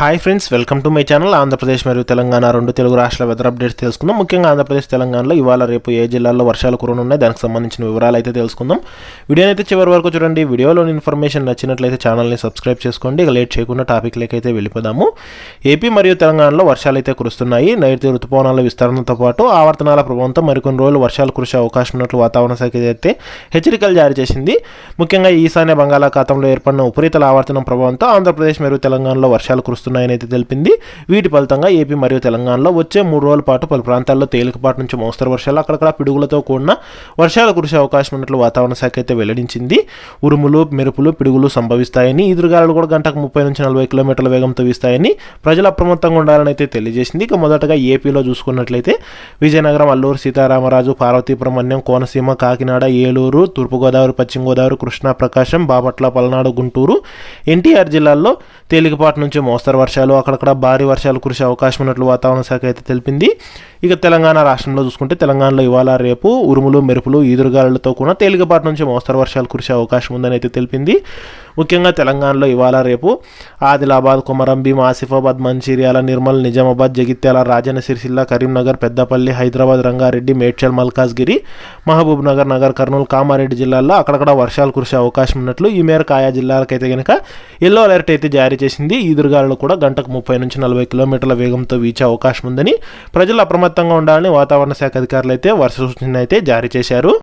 Hi friends welcome to my channel Andhra Pradesh మరియు తెలంగాణ రెండు తెలుగు రాష్ట్రాల వెదర్ అప్డేట్స్ తెలుసుకుందాం. ముఖ్యంగా ఆంధ్రప్రదేశ్ తెలంగాణలో ఇవాళ రేపు ఏ జిల్లాల్లో వర్షాలు కురనున్నాయి దానికి సంబంధించిన వివరాలు అయితే తెలుసుకుందాం. వీడియోని అయితే చివరి వరకు చూడండి. వీడియోలోని ఇన్ఫర్మేషన్ నచ్చినట్లయితే ఛానల్ని సబ్స్క్రైబ్ చేసుకోండి. ఇక లేట్ చేయకుండా టాపిక్లకి అయితే వెళ్ళిపోదాము. ఏపీ మరియు తెలంగాణలో వర్షాలు అయితే కురుస్తున్నాయి. నైరుతి ఋతుపవనాల విస్తరణతో పాటు ఆవర్తనాల ప్రభావంతో మరికొన్ని రోజులు వర్షాలు కురిసే అవకాశం ఉన్నట్లు వాతావరణ శాఖ అయితే హెచ్చరికలు జారీ చేసింది. ముఖ్యంగా ఈశాన్య బంగాళాఖాతంలో ఏర్పడిన ఉపరితల ఆవర్తనం ప్రభావంతో ఆంధ్రప్రదేశ్ మరియు తెలంగాణలో వర్షాలు కురుస్తున్నాయని అయితే తెలిపింది. వీటి ఫలితంగా ఏపీ మరియు తెలంగాణలో వచ్చే మూడు రోజుల పాటు పలు ప్రాంతాల్లో తేలికపాటి నుంచి మోస్తరు వర్షాలు అక్కడక్కడ పిడుగులతో కూడిన వర్షాలు కురిసే అవకాశం ఉన్నట్లు వాతావరణ శాఖ అయితే వెల్లడించింది. ఉరుములు మెరుపులు పిడుగులు సంభవిస్తాయని ఈదురుగాలు కూడా గంటకు ముప్పై నుంచి నలభై కిలోమీటర్ల వేగంతో వీస్తాయని ప్రజలు అప్రమత్తంగా ఉండాలని అయితే తెలియజేసింది. ఇక మొదటగా ఏపీలో చూసుకున్నట్లయితే విజయనగరం అల్లూరు సీతారామరాజు పార్వతీపురం అన్యం కోనసీమ కాకినాడ ఏలూరు తూర్పుగోదావరి పశ్చిమ గోదావరి కృష్ణా ప్రకాశం బాపట్ల పల్నాడు గుంటూరు ఎన్టీఆర్ జిల్లాల్లో తేలికపాటి నుంచి మోస్తరు వర్షాలు అక్కడక్కడ భారీ వర్షాలు కురిసే అవకాశం ఉన్నట్లు వాతావరణ శాఖ అయితే తెలిపింది. ఇక తెలంగాణ రాష్ట్రంలో చూసుకుంటే తెలంగాణలో ఇవాళ రేపు ఉరుములు మెరుపులు ఈదురుగాలులతో కూడా తేలికపాటి నుంచి మోస్తరు వర్షాలు కురిసే అవకాశం ఉందని అయితే తెలిపింది. ముఖ్యంగా తెలంగాణలో ఇవాళ రేపు ఆదిలాబాద్ కొమరం భీం ఆసిఫాబాద్ మంచిర్యాల నిర్మల్ నిజామాబాద్ జగిత్యాల రాజన్న సిరిసిల్ల కరీంనగర్ పెద్దపల్లి హైదరాబాద్ రంగారెడ్డి మేడ్చల్ మల్కాజ్గిరి మహబూబ్ నగర్ నగర్ కర్నూలు కామారెడ్డి జిల్లాల్లో అక్కడక్కడ వర్షాలు కురిసే అవకాశం ఉన్నట్లు ఈ మేరకు ఆయా జిల్లాలకైతే కనుక ఎల్లో అలర్ట్ అయితే జారీ చేసింది. ఈదురుగాలు కూడా గంటకు ముప్పై నుంచి నలభై కిలోమీటర్ల వేగంతో వీచే అవకాశం ఉందని ప్రజలు అప్రమత్తంగా ఉండాలని వాతావరణ శాఖ అధికారులు అయితే వర్ష సూచన అయితే జారీ చేశారు.